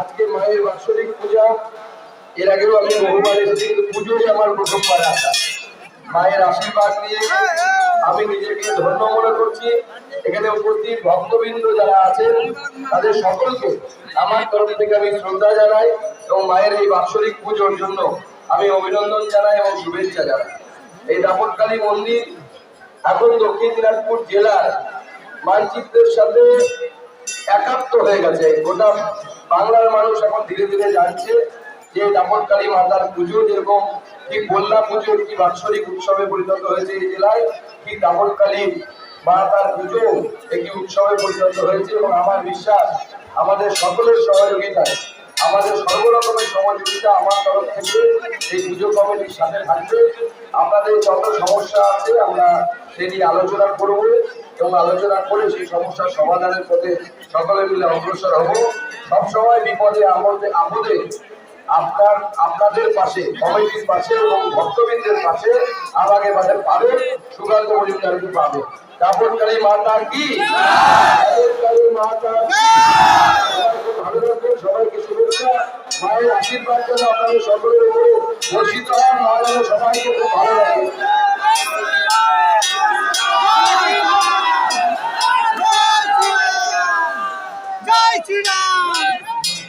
আজকে মায়ের বাৎসরিক পূজা। এর আগেও আমি বহুবার এসেছি, কিন্তু পুজোই আমার প্রথমবার আসা মায়ের আশীর্বাদ নিয়ে আমি নিজেকে ধন্য মনে করছি। এখানে উপস্থিত ভক্তবৃন্দ যারা আছেন, তাদের সকলকে আমার তরফ থেকে আমি শ্রদ্ধা জানাই এবং মায়ের এই বাৎসরিক পুজোর জন্য আমি অভিনন্দন জানাই এবং শুভেচ্ছা জানাই। এই দাপটকালী মন্দির এখন দক্ষিণ দিনাজপুর জেলার মানচিত্রের সাথে একাত্ম হয়ে গেছে। গোটা বাংলার মানুষ এখন ধীরে ধীরে জানছে যে দাপটকালী মাতার পুজো যেরকম ঠিক বন্যা পুজো একটি বাৎসরিক উৎসবে পরিণত হয়েছে এই জেলায়, ঠিক দাপটকালী মাতার পুজো একটি উৎসবে পরিণত হয়েছে এবং আমার বিশ্বাস আমাদের সকলের সহযোগিতায়, আমাদের সর্বরকমের সহযোগিতা আমার তরফ থেকে এই পুজো কমিটির সাথে থাকবে। আপনাদের যত সমস্যা আছে আমরা সেটি আলোচনা করব এবং আলোচনা করে সেই সমস্যার সমাধানের পথে সকলে মিলে অগ্রসর হব। সবসময় বিপদে আমদে আপদে আপনার, আপনাদের পাশে কমিটির পাশে এবং ভক্তবৃন্দের পাশে আমাকে পাশে পাবে সুকান্ত মজুমদারকে পাবে। কাপড়কালী মাতা কি? ভালো সবাইকে আপনাদের সবাইকে খুব ভালো জয় শ্রীরাম।